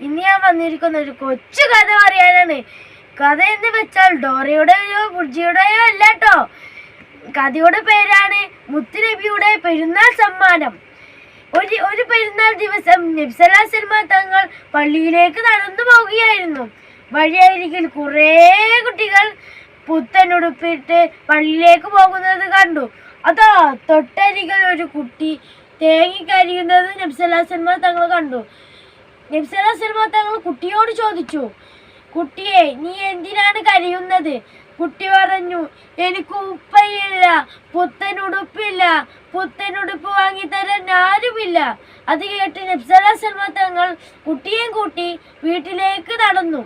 ഇന്ന് ഞാൻ വന്നിരിക്കുന്ന ഒരു കൊച്ചു കഥ പറയാനാണ്. കഥ എന്ന് വെച്ചാൽ ഡോറയുടെയോ ബുർജിയുടെയോ അല്ല കേട്ടോ കഥയുടെ പേരാണ് മുത്തുനബിയുടെ പെരുന്നാൾ സമ്മാനം. ഒരു ഒരു പെരുന്നാൾ ദിവസം നബ്സല സിനിമ തങ്ങൾ പള്ളിയിലേക്ക് നടന്നു പോവുകയായിരുന്നു. വഴിയരികിൽ കുറേ കുട്ടികൾ പുത്തൻ ഉടുപ്പിട്ട് പള്ളിയിലേക്ക് പോകുന്നത് കണ്ടു. അതാ തൊട്ടരികിൽ ഒരു കുട്ടി തേങ്ങിക്കരിയുന്നത് നബ്സല സിനിമ തങ്ങൾ കണ്ടു. തങ്ങൾ കുട്ടിയോട് ചോദിച്ചു കുട്ടിയെ നീ എന്തിനാണ് കരയുന്നത്? കുട്ടി പറഞ്ഞു എനിക്ക് ഉപ്പയില്ല ഉടുപ്പ് വാങ്ങി തരാൻ ആരുമില്ല. അത് കേട്ട് നബ്സല സൽമാൻ തങ്ങൾ കുട്ടിയെയും കൂട്ടി വീട്ടിലേക്ക് നടന്നു.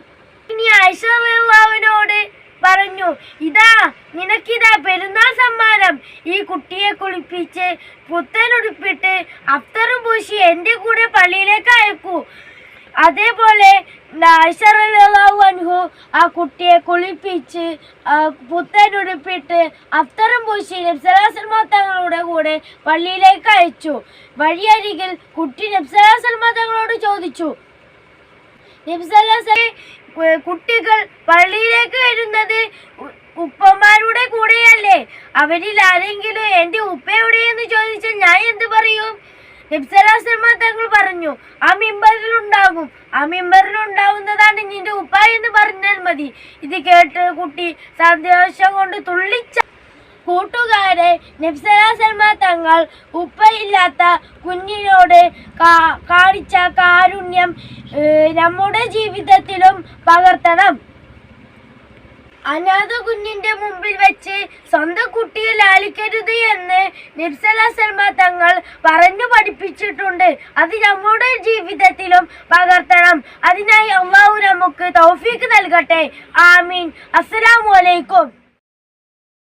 ഇനി ഐശ്വര്യവിനോട് പറഞ്ഞു ഇതാ നിനക്കിതാ പെരുന്നാൾ സമ്മാനം. ഈ കുട്ടിയെ കുളിപ്പിച്ച് പുത്തൻ ഉടുപ്പിട്ട് അഫ്തറും പൂശി എന്റെ കൂടെ പള്ളിയിലേക്ക് അയക്കൂ. അതേപോലെ അൻഹു ആ കുട്ടിയെ കുളിപ്പിച്ച് ഉടുപ്പിട്ട് അഫ്തറും പൂശി നബ്സലാസൽമാ തങ്ങളുടെ കൂടെ പള്ളിയിലേക്ക് അയച്ചു. വഴിയരികിൽ കുട്ടി നബ്സലാസൽമാ തങ്ങളോട് ചോദിച്ചു നബ്സലാസൽ കുട്ടികൾ പള്ളിയിലേക്ക് വരുന്നത് ഉപ്പമാരുടെ കൂടെയല്ലേ? അവരിൽ ആരെങ്കിലും എന്റെ ഉപ്പ എവിടെയെന്ന് ചോദിച്ചാൽ ഞാൻ എന്ത് പറയും? നബ്സലാസൽമ തങ്ങൾ പറഞ്ഞു ആ മിമ്പറിൽ ഉണ്ടാകും ആ മിമ്പറിൽ ഉണ്ടാവുന്നതാണ് നിന്റെ ഉപ്പ എന്ന് പറഞ്ഞാൽ മതി. ഇത് കേട്ട് കുട്ടി സന്ദേശം കൊണ്ട് തുള്ളിച്ച കൂട്ടുകാരെ നബ്സല സൽമ തങ്ങൾ ഉപ്പയില്ലാത്ത കുഞ്ഞിനോട് കാണിച്ച കാരുണ്യം നമ്മുടെ ജീവിതത്തിലും പകർത്തണം. അനാഥ കുഞ്ഞിന്റെ മുമ്പിൽ വെച്ച് സ്വന്തം കുട്ടിയെ ലാളിക്കരുത് എന്ന് നിബ്സല സൽമ തങ്ങൾ പറഞ്ഞു പഠിപ്പിച്ചിട്ടുണ്ട്. അത് നമ്മുടെ ജീവിതത്തിലും പകർത്തണം. അതിനായി അള്ളാഹു നമുക്ക് തൗഫീക്ക് നൽകട്ടെ. ആമീൻ. അസ്സലാമു അലൈക്കും.